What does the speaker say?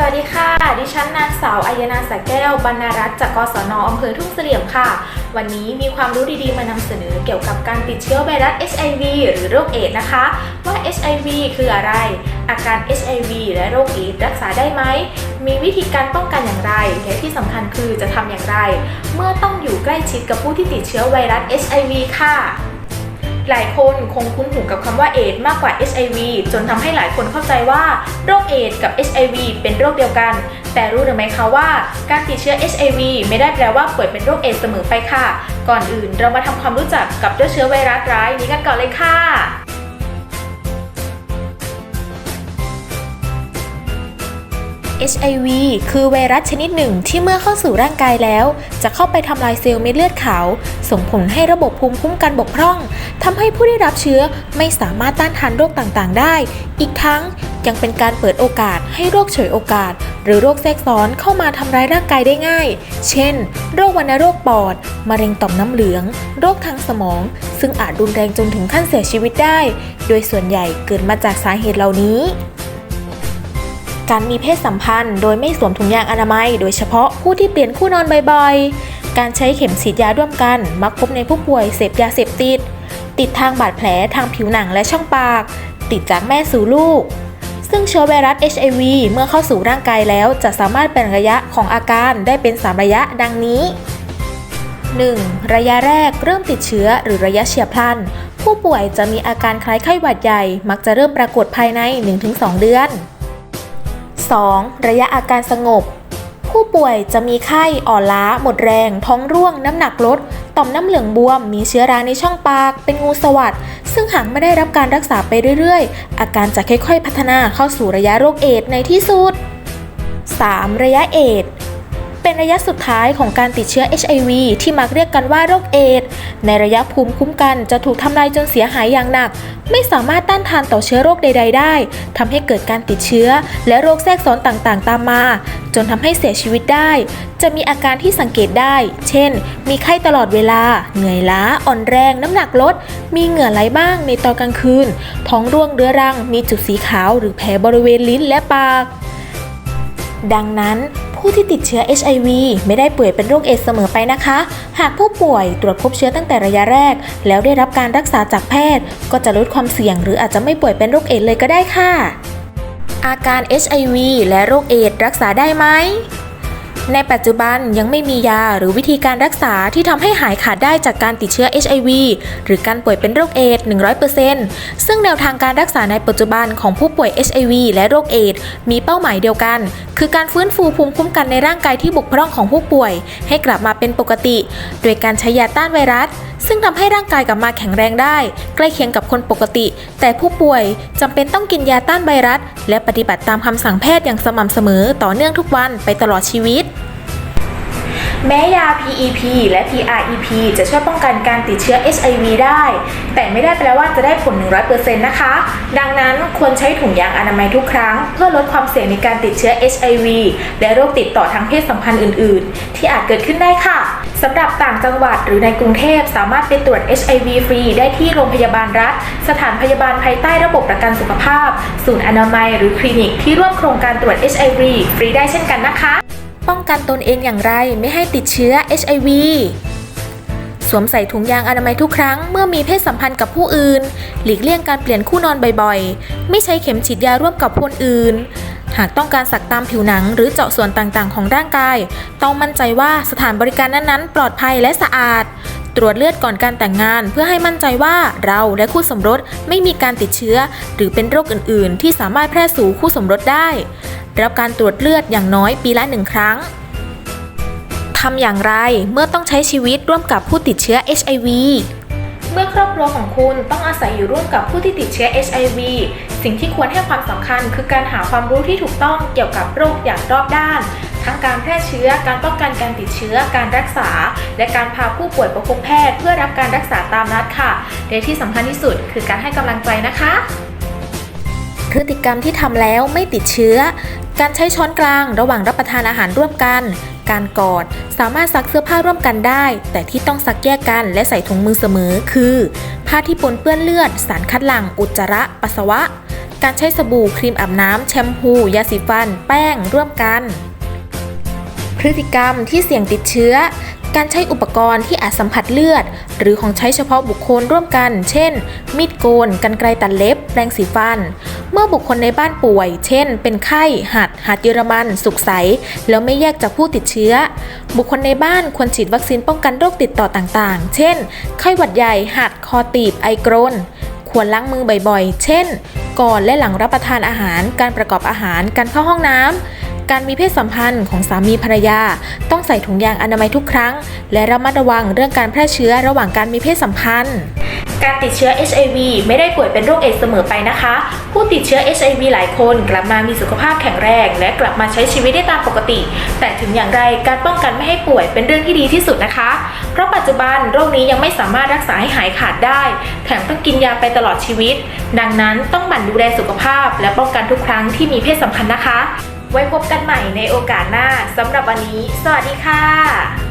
สวัสดีค่ะ ดิฉันนางสาวอัยนาสาแก้ว บรรณรัตน์จากกศนอำเภอทุ่งเสลี่ยมค่ะ วันนี้มีความรู้ดีๆ มานำเสนอเกี่ยวกับการติดเชื้อไวรัส HIV หรือโรคเอดนะคะ ว่า HIV คืออะไร อาการ HIV และโรคเอดรักษาได้ไหม มีวิธีการป้องกันอย่างไร และที่สำคัญคือจะทำอย่างไร เมื่อต้องอยู่ใกล้ชิดกับผู้ที่ติดเชื้อไวรัส HIV ค่ะ หลายคนคงคุ้นหูกับคำว่าเอดส์มากกว่า HIV จนทำให้หลายคนเข้าใจว่าโรคเอดส์กับ HIV เป็นโรคเดียวกัน แต่รู้หรือไม่คะว่าการติดเชื้อ HIV ไม่ได้แปลว่าป่วยเป็นโรคเอดส์เสมอไปค่ะ ก่อนอื่นเรามาทำความรู้จักกับเจ้าเชื้อไวรัสร้ายนี้กันก่อนเลยค่ะ HIV คือไวรัสชนิดหนึ่งที่เมื่อเข้าสู่ร่างกายแล้ว จะเข้าไปทำลายเซลล์เม็ดเลือดขาว ส่งผลให้ระบบภูมิคุ้มกันบกพร่องทำให้ผู้ได้รับเชื้อไม่สามารถต้านทานโรคต่างๆ ได้ อีกทั้งยังเป็นการเปิดโอกาสให้โรคเฉยโอกาส หรือโรคแทรกซ้อนเข้ามาทำร้ายร่างกายได้ง่าย เช่น โรควัณโรคปอด มะเร็งต่อมน้ำเหลือง โรคทางสมอง ซึ่งอาจรุนแรงจนถึงขั้นเสียชีวิตได้ โดยส่วนใหญ่เกิดมาจากสาเหตุเหล่านี้ การมีเพศสัมพันธ์ โดยไม่สวมถุงยางอนามัย โดยเฉพาะผู้ที่เปลี่ยนคู่นอนบ่อยๆ การใช้เข็มฉีดยาร่วมกัน มักพบในผู้ป่วยเสพยาเสพติด ติดทางบาดแผลทางผิวหนังและช่องปาก ติดจากแม่สู่ลูก ซึ่งเชื้อไวรัส HIV เมื่อเข้าสู่ร่างกายแล้ว จะสามารถแบ่งระยะของอาการได้เป็น 3 ระยะดังนี้ 1. ระยะแรกเริ่มติดเชื้อหรือระยะเฉียบพลัน ผู้ป่วยจะมีอาการคล้ายไข้หวัดใหญ่ มักจะเริ่มปรากฏภายใน 1-2 เดือน 2. ระยะอาการสงบ ผู้ป่วยจะมีไข้อ่อนล้า หมดแรง ท้องร่วง น้ำหนักลด ต่อมน้ำเหลืองบวม มีเชื้อราในช่องปาก เป็นงูสวัสดซึ่งหากไม่ได้รับการรักษาไปเรื่อยๆ อาการจะค่อยๆ พัฒนาเข้าสู่ระยะโรคเอดในที่สุด 3. ระยะเอด เป็นระยะสุดท้ายของการติดเชื้อ HIV ที่มักเรียกกันว่าโรคเอดส์ในระยะภูมิคุ้มกันจะถูกทำลายจนเสียหายอย่างหนัก ไม่สามารถต้านทานต่อเชื้อโรคใด ๆ ได้ทำให้เกิดการติดเชื้อ และโรคแทรกซ้อนต่างๆ ตามมา จนทำให้เสียชีวิตได้ จะมีอาการที่สังเกตได้ เช่น มีไข้ตลอดเวลา เหนื่อยล้า อ่อนแรง น้ำหนักลด มีเหงื่อไหลบ้างในตอนกลางคืน ท้องร่วงเรื้อรัง มีจุดสีขาว หรือแผลบริเวณลิ้นและปาก ดังนั้น ผู้ที่ติดเชื้อ HIV ไม่ได้ป่วยเป็นโรคเอดส์เสมอไปนะคะ หากผู้ป่วยตรวจพบเชื้อตั้งแต่ระยะแรก แล้วได้รับการรักษาจากแพทย์ ก็จะลดความเสี่ยง หรืออาจจะไม่ป่วยเป็นโรคเอดส์เลยก็ได้ค่ะ อาการ HIV และโรคเอดส์รักษาได้ไหม ในปัจจุบันยังไม่มียาหรือวิธีการรักษาที่ทำให้หายขาดได้จากการติดเชื้อ HIV หรือการป่วยเป็นโรคเอดส์100%ซึ่งแนวทางการรักษาในปัจจุบันของผู้ป่วย HIV และโรคเอดส์มีเป้าหมายเดียวกัน คือการฟื้นฟูภูมิคุ้มกันในร่างกายที่บกพร่องของผู้ป่วย ให้กลับมาเป็นปกติ โดยการใช้ยาต้านไวรัสซึ่งทำให้ร่างกายกลับมาแข็งแรงได้ ใกล้เคียงกับคนปกติ แต่ผู้ป่วยจำเป็นต้องกินยาต้านไวรัส และปฏิบัติตามคำสั่งแพทย์อย่างสม่ำเสมอต่อเนื่องทุกวันไปตลอดชีวิต แม้ยา PEP และ PREP จะช่วยป้องกันการติดเชื้อ HIV ได้ แต่ไม่ได้แปลว่าจะได้ผล 100%นะคะ ดังนั้นควรใช้ถุงยางอนามัยทุกครั้ง เพื่อลดความเสี่ยงในการติดเชื้อ HIV และโรคติดต่อทางเพศสัมพันธ์อื่น ๆ ที่อาจเกิดขึ้นได้ค่ะสำหรับต่างจังหวัดหรือในกรุงเทพสามารถไปตรวจ HIV ฟรีได้ที่โรงพยาบาลรัฐ สถานพยาบาลภายใต้ระบบประกันสุขภาพ ศูนย์อนามัย หรือคลินิกที่ร่วมโครงการตรวจ HIV ฟรีได้เช่นกันนะคะ ป้องกันตนเองอย่างไรไม่ให้ติดเชื้อ HIV สวมใส่ถุงยางอนามัยทุกครั้งเมื่อมีเพศสัมพันธ์กับผู้อื่น หลีกเลี่ยงการเปลี่ยนคู่นอนบ่อยๆ ไม่ใช้เข็มฉีดยาร่วมกับคนอื่น หากต้องการสักตามผิวหนังหรือเจาะส่วนต่างๆ ของร่างกาย ต้องมั่นใจว่าสถานบริการนั้นๆ ปลอดภัยและสะอาด ตรวจเลือดก่อนการแต่งงาน เพื่อให้มั่นใจว่าเราและคู่สมรสไม่มีการติดเชื้อ หรือเป็นโรคอื่น ๆ ที่สามารถแพร่สู่คู่สมรสได้ รับการตรวจเลือดอย่างน้อยปีละหนึ่งครั้งทำอย่างไรเมื่อต้องใช้ชีวิตร่วมกับผู้ติดเชื้อ HIV เมื่อครอบครัวของคุณต้องอาศัยอยู่ร่วมกับผู้ที่ติดเชื้อ HIV สิ่งที่ควรให้ความสำคัญคือการหาความรู้ที่ถูกต้องเกี่ยวกับโรคอย่างรอบด้าน ทั้งการแพร่เชื้อ การป้องกันการติดเชื้อ การรักษา และการพาผู้ป่วยไปพบแพทย์ เพื่อรับการรักษาตามนัดค่ะและที่สำคัญที่สุดคือการให้กำลังใจนะคะพฤติกรรมที่ทำแล้วไม่ติดเชื้อ การใช้ช้อนกลางระหว่างรับประทานอาหารร่วมกัน การกอด สามารถซักเสื้อผ้าร่วมกันได้ แต่ที่ต้องซักแยกกันและใส่ถุงมือเสมอ คือผ้าที่ปนเปื้อนเลือด สารคัดหลั่ง อุจจาระ ปัสสาวะ การใช้สบู่ครีมอาบน้ำแชมพู ยาสีฟัน แป้ง ร่วมกัน พฤติกรรมที่เสี่ยงติดเชื้อ การใช้อุปกรณ์ที่อาจสัมผัสเลือด หรือของใช้เฉพาะบุคคลร่วมกัน เช่น มีดโกน กันไกรตัดเล็บ แปรงสีฟัน เมื่อบุคคลในบ้านป่วย เช่น เป็นไข้ หัด หัดเยอรมัน สุกใส แล้วไม่แยกจากผู้ติดเชื้อ บุคคลในบ้านควรฉีดวัคซีนป้องกันโรคติดต่อต่างๆ เช่น ไข้หวัดใหญ่ หัด คอตีบ ไอกรนควรล้างมือบ่อยๆ เช่น ก่อนและหลังรับประทานอาหาร การประกอบอาหาร การเข้าห้องน้ำ การมีเพศสัมพันธ์ของสามีภรรยา ต้องใส่ถุงยางอนามัยทุกครั้ง และระมัดระวังเรื่องการแพร่เชื้อระหว่างการมีเพศสัมพันธ์ การติดเชื้อ HIV ไม่ได้ป่วยเป็นโรคเอดส์เสมอไปนะคะ ผู้ติดเชื้อ HIV หลายคนกลับมามีสุขภาพแข็งแรง และกลับมาใช้ชีวิตได้ตามปกติ แต่ถึงอย่างไรการป้องกันไม่ให้ป่วยเป็นเรื่องที่ดีที่สุดนะคะ เพราะปัจจุบันโรคนี้ยังไม่สามารถรักษาให้หายขาดได้ แถมต้องกินยาไปตลอดชีวิต ดังนั้นต้องหมั่นดูแลสุขภาพ และป้องกันทุกครั้งที่มีเพศสัมพันธ์นะคะ ไว้พบกันใหม่ในโอกาสหน้าสำหรับวันนี้ สวัสดีค่ะ